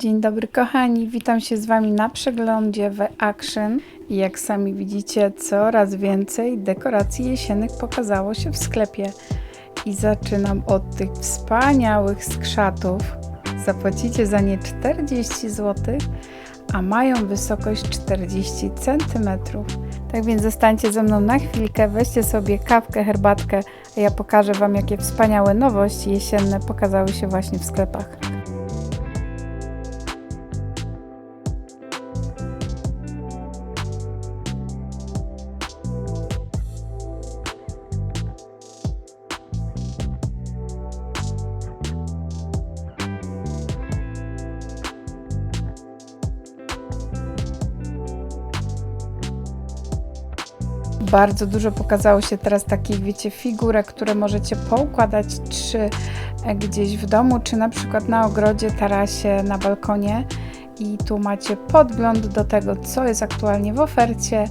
Dzień dobry kochani, witam się z Wami na przeglądzie w Action. I Jak sami widzicie, coraz więcej dekoracji jesiennych pokazało się w sklepie. I zaczynam od tych wspaniałych skrzatów. Zapłacicie za nie 40 zł, a mają wysokość 40 cm. Tak więc zostańcie ze mną na chwilkę, weźcie sobie kawkę, herbatkę, a ja pokażę Wam, jakie wspaniałe nowości jesienne pokazały się właśnie w sklepach. Bardzo dużo pokazało się teraz takich, wiecie, figurek, które możecie poukładać, czy e, gdzieś w domu, czy na przykład na ogrodzie, tarasie, na balkonie. I tu macie podgląd do tego, co jest aktualnie w ofercie.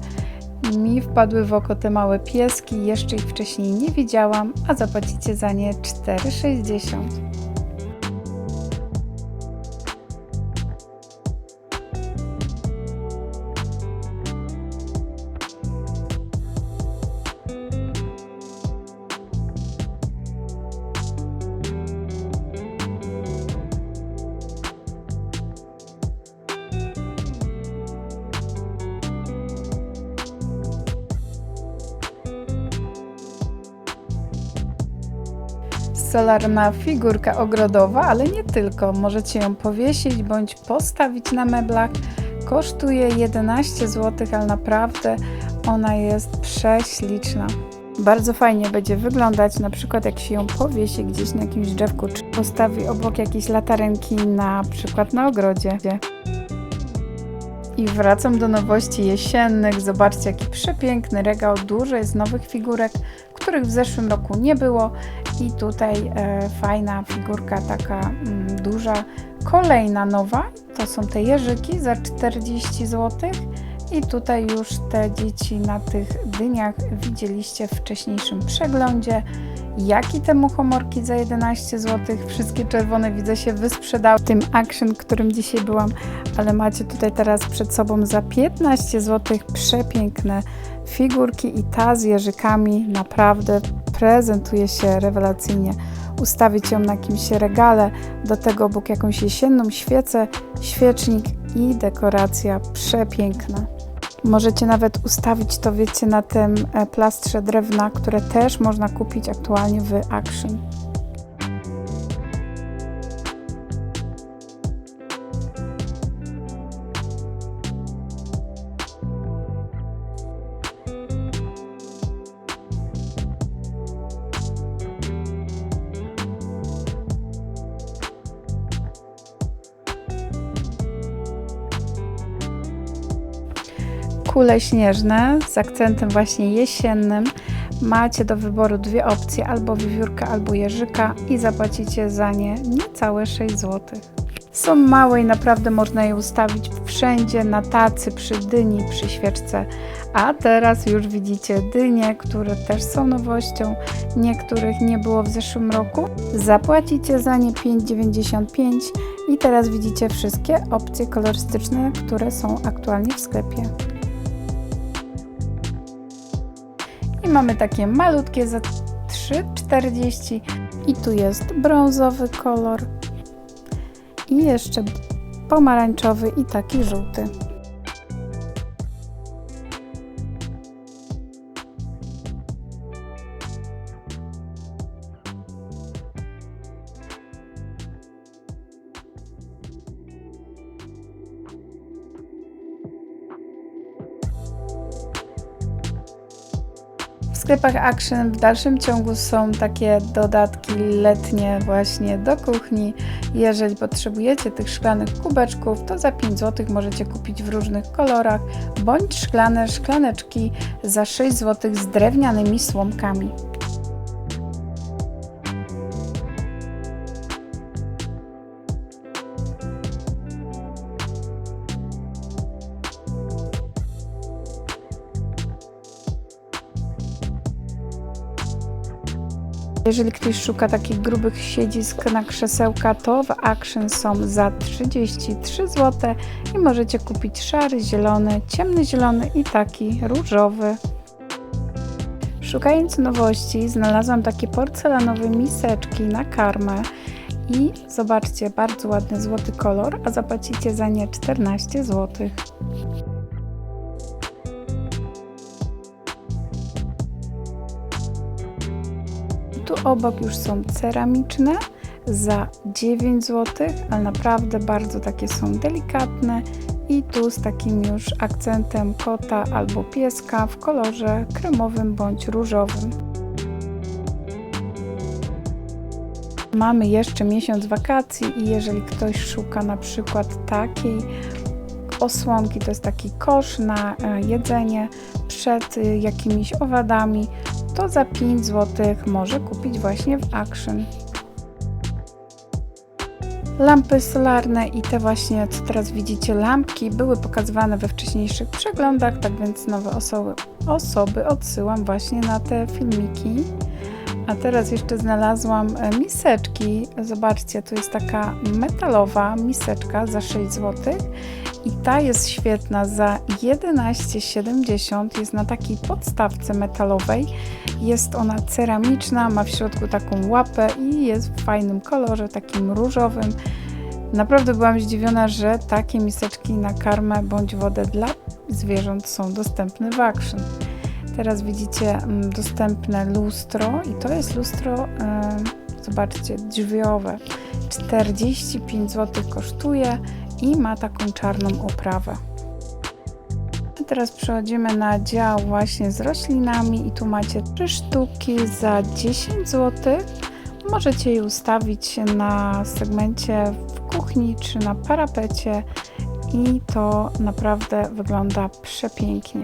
Mi wpadły w oko te małe pieski, jeszcze ich wcześniej nie widziałam, a zapłacicie za nie 4,60. Solarna figurka ogrodowa, ale nie tylko. Możecie ją powiesić bądź postawić na meblach. Kosztuje 11 zł, ale naprawdę ona jest prześliczna. Bardzo fajnie będzie wyglądać, na przykład jak się ją powiesi gdzieś na jakimś drzewku, czy postawi obok jakiejś latarenki, na przykład na ogrodzie. I wracam do nowości jesiennych. Zobaczcie, jaki przepiękny regał. Dużo jest nowych figurek, których w zeszłym roku nie było. I tutaj e, fajna figurka, taka mm, duża. Kolejna nowa to są te jeżyki za 40 zł. I tutaj już te dzieci na tych dyniach widzieliście w wcześniejszym przeglądzie. Jak i te muchomorki za 11 zł. Wszystkie czerwone widzę się wysprzedały tym action, którym dzisiaj byłam, ale macie tutaj teraz przed sobą za 15 zł przepiękne figurki i ta z jeżykami naprawdę prezentuje się rewelacyjnie. Ustawić ją na jakimś regale, do tego obok jakąś jesienną świecę, świecznik i dekoracja przepiękna. Możecie nawet ustawić to, wiecie, na tym e, plastrze drewna, które też można kupić aktualnie w Action. Kule śnieżne z akcentem właśnie jesiennym. Macie do wyboru dwie opcje, albo wiewiórka, albo jeżyka i zapłacicie za nie niecałe 6 zł. Są małe i naprawdę można je ustawić wszędzie, na tacy, przy dyni, przy świeczce. A teraz już widzicie dynie, które też są nowością, niektórych nie było w zeszłym roku. Zapłacicie za nie 5,95 i teraz widzicie wszystkie opcje kolorystyczne, które są aktualnie w sklepie. Mamy takie malutkie za 3,40 i tu jest brązowy kolor i jeszcze pomarańczowy i taki żółty. Sklepach Action w dalszym ciągu są takie dodatki letnie właśnie do kuchni. Jeżeli potrzebujecie tych szklanych kubeczków, to za 5 zł możecie kupić w różnych kolorach, bądź szklane szklaneczki za 6 zł z drewnianymi słomkami. Jeżeli ktoś szuka takich grubych siedzisk na krzesełka, to w Action są za 33 zł i możecie kupić szary, zielony, ciemny zielony i taki różowy. Szukając nowości, znalazłam takie porcelanowe miseczki na karmę i zobaczcie, bardzo ładny złoty kolor, a zapłacicie za nie 14 zł. Tu obok już są ceramiczne za 9 zł, ale naprawdę bardzo takie są delikatne i tu z takim już akcentem kota albo pieska w kolorze kremowym bądź różowym. Mamy jeszcze miesiąc wakacji i jeżeli ktoś szuka na przykład takiej osłonki, to jest taki kosz na e, jedzenie przed e, jakimiś owadami, to za 5 zł może kupić właśnie w Action. Lampy solarne i te właśnie, co teraz widzicie, lampki były pokazywane we wcześniejszych przeglądach, tak więc nowe osoby, osoby odsyłam właśnie na te filmiki. A teraz jeszcze znalazłam e, miseczki. Zobaczcie, tu jest taka metalowa miseczka za 6 zł. I ta jest świetna za 11,70. Jest na takiej podstawce metalowej. Jest ona ceramiczna, ma w środku taką łapę i jest w fajnym kolorze, takim różowym. Naprawdę byłam zdziwiona, że takie miseczki na karmę bądź wodę dla zwierząt są dostępne w Action. Teraz widzicie mm, dostępne lustro i to jest lustro, zobaczcie, drzwiowe. 45 zł kosztuje i ma taką czarną oprawę. A teraz przechodzimy na dział właśnie z roślinami i tu macie 3 sztuki za 10 zł. Możecie je ustawić na segmencie w kuchni czy na parapecie i to naprawdę wygląda przepięknie.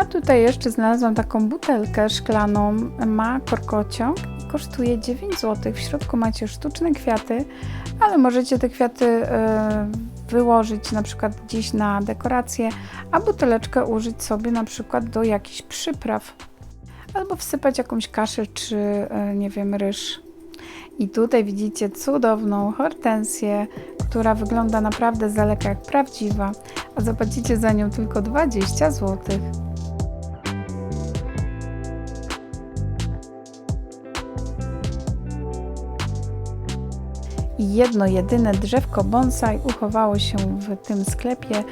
A tutaj jeszcze znalazłam taką butelkę szklaną, ma korkociąg kosztuje 9 zł. W środku macie sztuczne kwiaty, ale możecie te kwiaty e, wyłożyć na przykład gdzieś na dekorację, a buteleczkę użyć sobie na przykład do jakichś przypraw. Albo wsypać jakąś kaszę czy e, nie wiem, ryż. I tutaj widzicie cudowną hortensję, która wygląda naprawdę z daleka jak prawdziwa, a zapłacicie za nią tylko 20 zł. Jedno jedyne drzewko bonsai uchowało się w tym sklepie.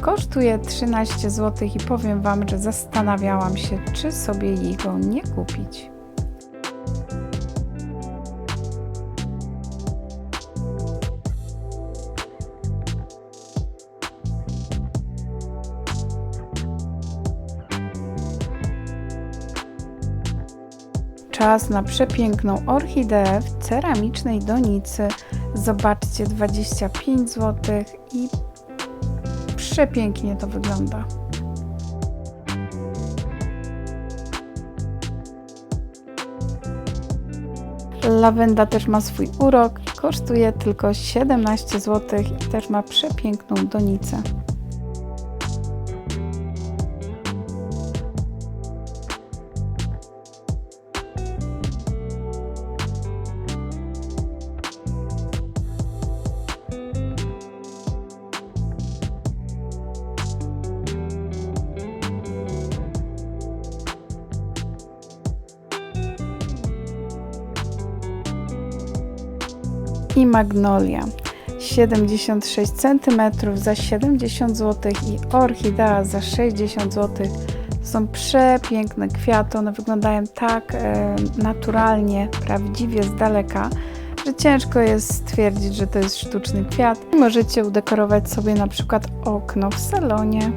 Kosztuje 13 zł i powiem Wam, że zastanawiałam się, czy sobie jego nie kupić. Czas na przepiękną orchideę w ceramicznej donicy. Zobaczcie, 25 zł i przepięknie to wygląda. Lawenda też ma swój urok, kosztuje tylko 17 zł i też ma przepiękną donicę. I magnolia 76 cm za 70 zł i orchidea za 60 zł. Są przepiękne kwiaty, one wyglądają tak e, naturalnie, prawdziwie z daleka, że ciężko jest stwierdzić, że to jest sztuczny kwiat. Możecie udekorować sobie na przykład okno w salonie.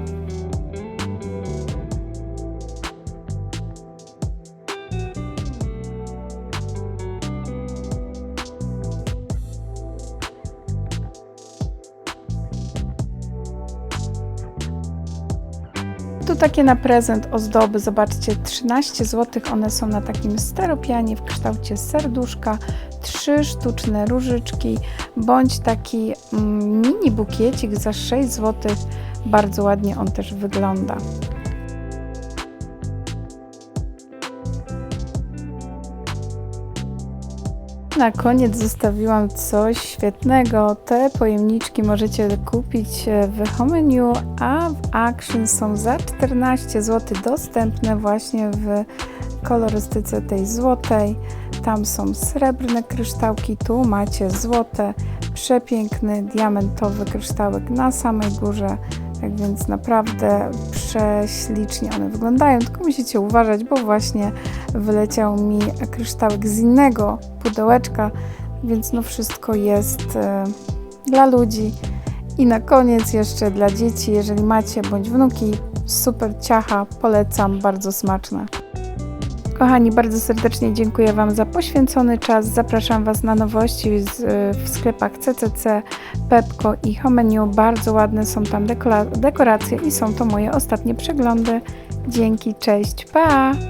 Tu takie na prezent ozdoby, zobaczcie, 13 zł. One są na takim steropianie w kształcie serduszka, trzy sztuczne różyczki, bądź taki mm, mini bukiecik za 6 zł. Bardzo ładnie on też wygląda. Na koniec zostawiłam coś świetnego. Te pojemniczki możecie kupić w Homeniu, a w Action są za 14 zł dostępne właśnie w kolorystyce tej złotej. Tam są srebrne kryształki, tu macie złote, przepiękny diamentowy kryształek na samej górze. Tak więc naprawdę prześlicznie one wyglądają, tylko musicie uważać, bo właśnie wyleciał mi kryształek z innego pudełeczka, więc no wszystko jest e, dla ludzi. I na koniec jeszcze dla dzieci, jeżeli macie bądź wnuki, super ciacha, polecam, bardzo smaczne. Kochani, bardzo serdecznie dziękuję Wam za poświęcony czas. Zapraszam Was na nowości z, w sklepach CCC, Pepko i Homeniu. Bardzo ładne są tam dekoracje i są to moje ostatnie przeglądy. Dzięki, cześć, pa!